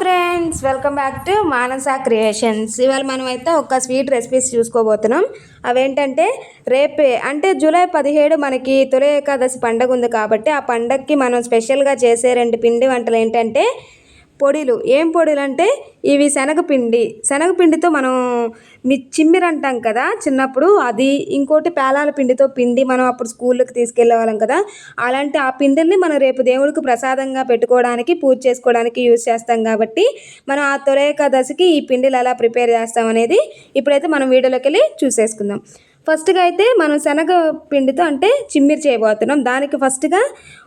Friends welcome back to Manasa creations. ఇవాళ మనం అయితే ఒక స్వీట్ రెసిపీస్ చూసుకోబోతున్నాం. అవేంటంటే రేపే అంటే జూలై పదిహేడు మనకి తొలి ఏకాదశి పండగ ఉంది కాబట్టి ఆ పండగకి మనం స్పెషల్గా చేసే రెండు పిండి వంటలు ఏంటంటే పొడిలు. ఏం పొడిలు అంటే ఇవి శనగపిండి. శనగపిండితో మనం మీ చిమ్మిర అంటాం కదా చిన్నప్పుడు అది ఇంకోటి పేలాల పిండితో పిండి మనం అప్పుడు స్కూళ్ళకి తీసుకెళ్ళేవాళ్ళం కదా. అలాంటి ఆ పిండిల్ని మనం రేపు దేవుడికి ప్రసాదంగా పెట్టుకోవడానికి పూజ చేసుకోవడానికి యూజ్ చేస్తాం కాబట్టి మనం ఆ తొలి ఈ పిండిలు ఎలా ప్రిపేర్ చేస్తాం అనేది ఇప్పుడైతే మనం వీడియోలోకి వెళ్ళి చూసేసుకుందాం. ఫస్ట్గా అయితే మనం శనగ పిండితో అంటే చిమ్మిరి చేయబోతున్నాం. దానికి ఫస్ట్గా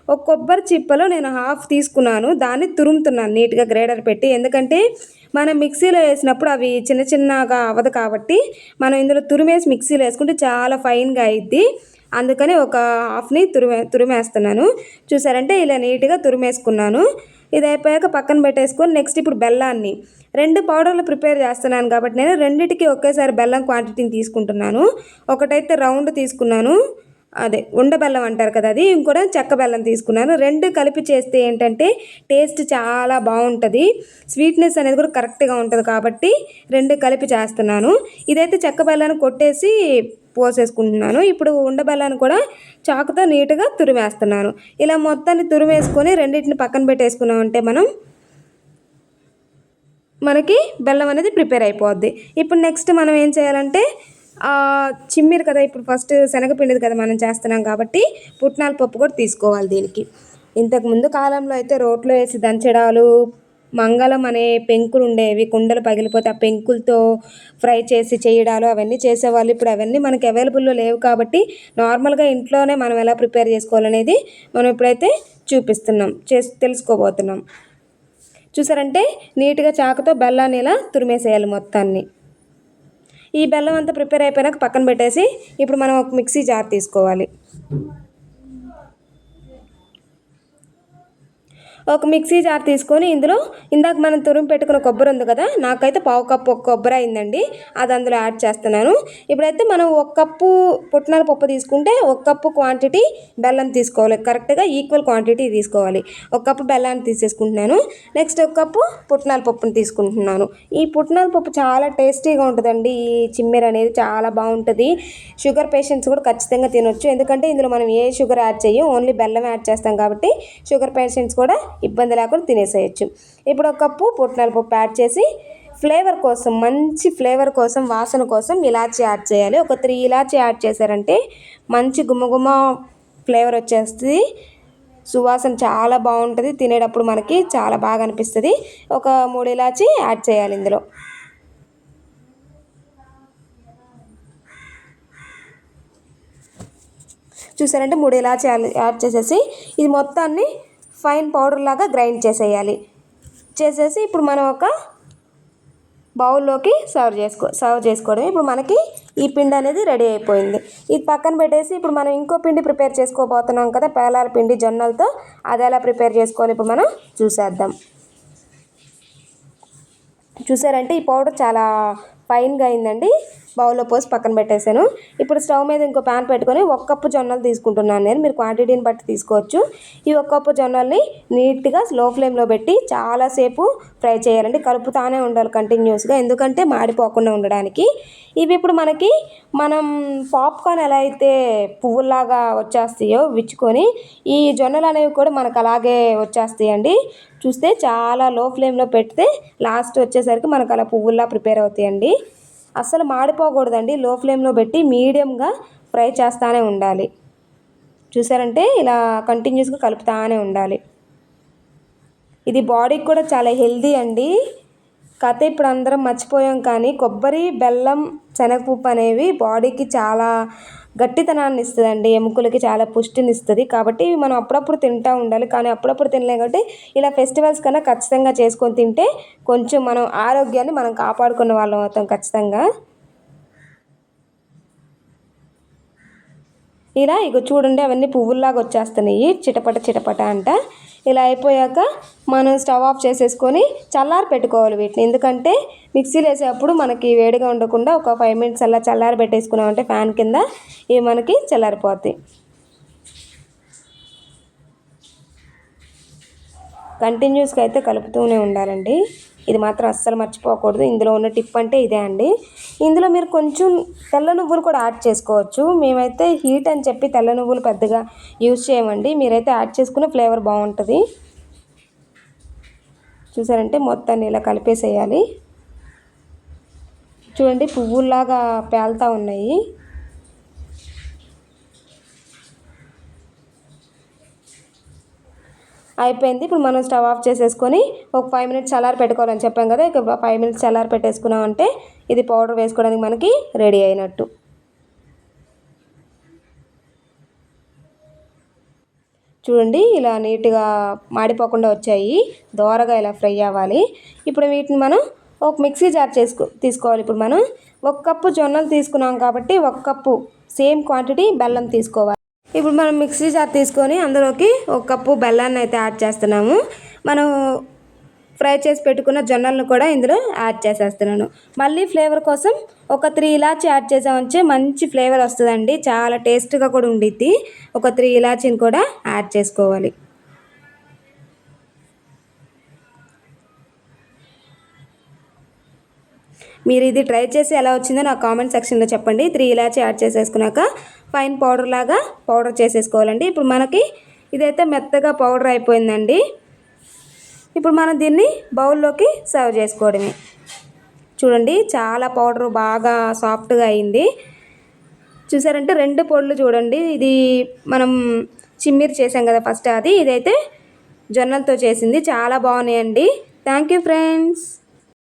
ఒక కొబ్బరి చిప్పలో నేను హాఫ్ తీసుకున్నాను. దాన్ని తురుముతున్నాను నీట్గా గ్రేడర్ పెట్టి. ఎందుకంటే మనం మిక్సీలో వేసినప్పుడు అవి చిన్న చిన్నగా అవ్వదు కాబట్టి మనం ఇందులో తురిమేసి మిక్సీలో వేసుకుంటే చాలా ఫైన్గా అయింది అందుకని ఒక హాఫ్ని తురిమే తురిమేస్తున్నాను. చూసారంటే ఇలా నీట్గా తురిమేసుకున్నాను. ఇది అయిపోయాక పక్కన పెట్టేసుకొని నెక్స్ట్ ఇప్పుడు బెల్లాన్ని. రెండు పౌడర్లు ప్రిపేర్ చేస్తున్నాను కాబట్టి నేను రెండింటికి ఒకేసారి బెల్లం క్వాంటిటీని తీసుకుంటున్నాను. ఒకటైతే రౌండ్ తీసుకున్నాను. అదే ఉండబెల్లం అంటారు కదా అది ఇంకోటి చెక్క బెల్లం తీసుకున్నాను. రెండు కలిపి చేస్తే ఏంటంటే టేస్ట్ చాలా బాగుంటుంది. స్వీట్నెస్ అనేది కూడా కరెక్ట్గా ఉంటుంది కాబట్టి రెండు కలిపి చేస్తున్నాను. ఇదైతే చెక్క బెల్లాన్ని కొట్టేసి పోసేసుకుంటున్నాను. ఇప్పుడు ఉండబెల్లాన్ని కూడా చాకుతో నీట్గా తురిమేస్తున్నాను. ఇలా మొత్తాన్ని తురిమేసుకొని రెండింటిని పక్కన పెట్టేసుకున్నామంటే మనం మనకి బెల్లం అనేది ప్రిపేర్ అయిపోద్ది. ఇప్పుడు నెక్స్ట్ మనం ఏం చేయాలంటే చిమ్మిరు కదా ఇప్పుడు ఫస్ట్ శనగపిండిది కదా మనం చేస్తున్నాం కాబట్టి పుట్నాల పప్పు కూడా తీసుకోవాలి దీనికి. ఇంతకుముందు కాలంలో అయితే రోట్లో వేసి దంచడాలు మంగళం అనే పెంకులు ఉండేవి కుండలు పగిలిపోతే ఆ పెంకులతో ఫ్రై చేసి చేయడాలు అవన్నీ చేసేవాళ్ళు. ఇప్పుడు అవన్నీ మనకి అవైలబుల్లో లేవు కాబట్టి నార్మల్గా ఇంట్లోనే మనం ఎలా ప్రిపేర్ చేసుకోవాలనేది మనం ఇప్పుడైతే చూపిస్తున్నాం చేసి తెలుసుకోబోతున్నాం. చూసారంటే నీట్గా చాకుతో బెల్లాన్ని ఇలా తురిమేసేయాలి మొత్తాన్ని. ఈ బెల్లం అంతా ప్రిపేర్ అయిపోయినాక పక్కన పెట్టేసి ఇప్పుడు మనం ఒక మిక్సీ జార్ తీసుకోవాలి. ఒక మిక్సీ జార్ తీసుకొని ఇందులో ఇందాక మనం తురుము పెట్టుకున్న కొబ్బరి ఉంది కదా నాకైతే పావు కప్పు ఒక కొబ్బరి అయిందండి. అది అందులో యాడ్ చేస్తున్నాను. ఇప్పుడైతే మనం ఒక కప్పు పుట్నాల పప్పు తీసుకుంటే ఒక కప్పు క్వాంటిటీ బెల్లం తీసుకోవాలి. కరెక్ట్గా ఈక్వల్ క్వాంటిటీ తీసుకోవాలి. ఒక కప్పు బెల్లాన్ని తీసేసుకుంటున్నాను. నెక్స్ట్ ఒక కప్పు పుట్నాల పప్పుని తీసుకుంటున్నాను. ఈ పుట్నాల పప్పు చాలా టేస్టీగా ఉంటుందండి. ఈ చిమ్మెర అనేది చాలా బాగుంటుంది. షుగర్ పేషెంట్స్ కూడా ఖచ్చితంగా తినొచ్చు. ఎందుకంటే ఇందులో మనం ఏ షుగర్ యాడ్ చేయం ఓన్లీ బెల్లం యాడ్ చేస్తాం కాబట్టి షుగర్ పేషెంట్స్ కూడా ఇబ్బంది లేకుండా తినేసేయచ్చు. ఇప్పుడు ఒక కప్పు పుట్నాల పప్పు యాడ్ చేసి ఫ్లేవర్ కోసం మంచి ఫ్లేవర్ కోసం వాసన కోసం ఇలాచి యాడ్ చేయాలి. ఒక త్రీ ఇలాచి యాడ్ చేశారంటే మంచి గుమ్మగుమ్మ ఫ్లేవర్ వచ్చేస్తుంది. సువాసన చాలా బాగుంటుంది. తినేటప్పుడు మనకి చాలా బాగా అనిపిస్తుంది. ఒక మూడు ఇలాచి యాడ్ చేయాలి ఇందులో. చూసారంటే మూడు ఇలాచి యాడ్ చేసేసి ఇది మొత్తాన్ని ఫైన్ పౌడర్ లాగా గ్రైండ్ చేసేయాలి. చేసేసి ఇప్పుడు మనం ఒక బౌల్లోకి సర్వ్ చేసుకో సర్వ్ చేసుకోవడం ఇప్పుడు మనకి ఈ పిండి అనేది రెడీ అయిపోయింది. ఇది పక్కన పెట్టేసి ఇప్పుడు మనం ఇంకో పిండి ప్రిపేర్ చేసుకోబోతున్నాం కదా పేలాల పిండి జొన్నలతో అది ఎలా ప్రిపేర్ చేసుకోవాలి ఇప్పుడు మనం చూసేద్దాం. చూసారంటే ఈ పౌడర్ చాలా ఫైన్గా అయిందండి. బౌల్లో పోసి పక్కన పెట్టేశాను. ఇప్పుడు స్టవ్ మీద ఇంకో ప్యాన్ పెట్టుకొని ఒక కప్పు జొన్నలు తీసుకుంటున్నాను నేను. మీరు క్వాంటిటీని బట్టి తీసుకోవచ్చు. ఈ ఒక కప్పు జొన్నల్ని నీట్గా స్లో ఫ్లేమ్లో పెట్టి చాలాసేపు ఫ్రై చేయాలండి. కలుపుతానే ఉండాలి కంటిన్యూస్గా ఎందుకంటే మాడిపోకుండా ఉండడానికి. ఇవి ఇప్పుడు మనకి మనం పాప్కార్న్ ఎలా అయితే పువ్వులాగా వచ్చేస్తాయో విచ్చుకొని ఈ జొన్నలు అనేవి కూడా మనకు అలాగే వచ్చేస్తాయండి. చూస్తే చాలా లో ఫ్లేమ్లో పెడితే లాస్ట్ వచ్చేసరికి మనకు అలా పువ్వుల్లా ప్రిపేర్ అవుతాయండి. అస్సలు మాడిపోకూడదండి. లో ఫ్లేమ్లో పెట్టి మీడియంగా ఫ్రై చేస్తూనే ఉండాలి. చూసారంటే ఇలా కంటిన్యూస్గా కలుపుతానే ఉండాలి. ఇది బాడీకి కూడా చాలా హెల్దీ అండి. కథ ఇప్పుడు అందరం మర్చిపోయాం కానీ కొబ్బరి బెల్లం శనగపప్పు అనేవి బాడీకి చాలా గట్టితనాన్ని ఇస్తుందండి. ఎముకలకి చాలా పుష్టిని ఇస్తుంది. కాబట్టి మనం అప్పుడప్పుడు తింటూ ఉండాలి. కానీ అప్పుడప్పుడు తినలేం కాబట్టి ఇలా ఫెస్టివల్స్ కన్నా ఖచ్చితంగా చేసుకొని తింటే కొంచెం మనం ఆరోగ్యాన్ని మనం కాపాడుకున్న వాళ్ళం అవుతాం ఖచ్చితంగా. ఇలా ఇక చూడండి అవన్నీ పువ్వుల్లాగా వచ్చేస్తున్నాయి. చిటపట చిటపట అంట. ఇలా అయిపోయాక మనం స్టవ్ ఆఫ్ చేసేసుకొని చల్లారి పెట్టుకోవాలి వీటిని. ఎందుకంటే మిక్సీలో వేసేటప్పుడు మనకి వేడిగా ఉండకుండా ఒక ఫైవ్ మినిట్స్ అలా చల్లారి పెట్టేసుకున్నామంటే ఫ్యాన్ కింద ఇవి మనకి చల్లారిపోతాయి. కంటిన్యూస్గా అయితే కలుపుతూనే ఉండాలండి. ఇది మాత్రం అస్సలు మర్చిపోకూడదు. ఇందులో ఉన్న టిప్ అంటే ఇదే అండి. ఇందులో మీరు కొంచెం తెల్ల నువ్వులు కూడా యాడ్ చేసుకోవచ్చు. మేమైతే హీట్ అని చెప్పి తెల్ల నువ్వులు పెద్దగా యూజ్ చేయమండి. మీరైతే యాడ్ చేసుకునే ఫ్లేవర్ బాగుంటుంది. చూసారంటే మొత్తాన్ని ఇలా కలిపేసేయాలి. చూడండి పువ్వుల్లాగా పేలుతూ ఉన్నాయి. అయిపోయింది. ఇప్పుడు మనం స్టవ్ ఆఫ్ చేసేసుకొని ఒక ఫైవ్ మినిట్స్ చల్లారి పెట్టుకోవాలని చెప్పాం కదా ఇక ఫైవ్ మినిట్స్ చల్లారి పెట్టేసుకున్నామంటే ఇది పౌడర్ వేసుకోవడానికి మనకి రెడీ అయినట్టు. చూడండి ఇలా నీట్గా మాడిపోకుండా వచ్చాయి. దోరగా ఇలా ఫ్రై అవ్వాలి. ఇప్పుడు వీటిని మనం ఒక మిక్సీ జార్ చేసుకో తీసుకోవాలి. ఇప్పుడు మనం ఒక కప్పు జొన్నలు తీసుకున్నాం కాబట్టి ఒక కప్పు సేమ్ క్వాంటిటీ బెల్లం తీసుకోవాలి. ఇప్పుడు మనం మిక్సీ జార్ తీసుకొని అందులోకి ఒక కప్పు బెల్లాన్ని అయితే యాడ్ చేస్తున్నాము. మనం ఫ్రై చేసి పెట్టుకున్న జొన్నలను కూడా ఇందులో యాడ్ చేసేస్తున్నాను. మళ్ళీ ఫ్లేవర్ కోసం ఒక త్రీ ఇలాచి యాడ్ చేసామంటే మంచి ఫ్లేవర్ వస్తుందండి. చాలా టేస్ట్గా కూడా ఉండిద్ది. ఒక త్రీ ఇలాచీని కూడా యాడ్ చేసుకోవాలి. మీరు ఇది ట్రై చేసి ఎలా వచ్చిందో నా కామెంట్ సెక్షన్లో చెప్పండి. త్రీ ఇలాచి యాడ్ చేసేసుకున్నాక ఫైన్ పౌడర్ లాగా పౌడర్ చేసేసుకోవాలండి. ఇప్పుడు మనకి ఇదైతే మెత్తగా పౌడర్ అయిపోయిందండి. ఇప్పుడు మనం దీన్ని బౌల్లోకి సర్వ్ చేసుకోవడమే. చూడండి చాలా పౌడర్ బాగా సాఫ్ట్గా అయింది. చూసారంటే రెండు పొడులు చూడండి ఇది మనం చిమ్మిరి చేసాం కదా ఫస్ట్ అది ఇదైతే జొన్నలతో చేసింది. చాలా బాగున్నాయండి. Thank you friends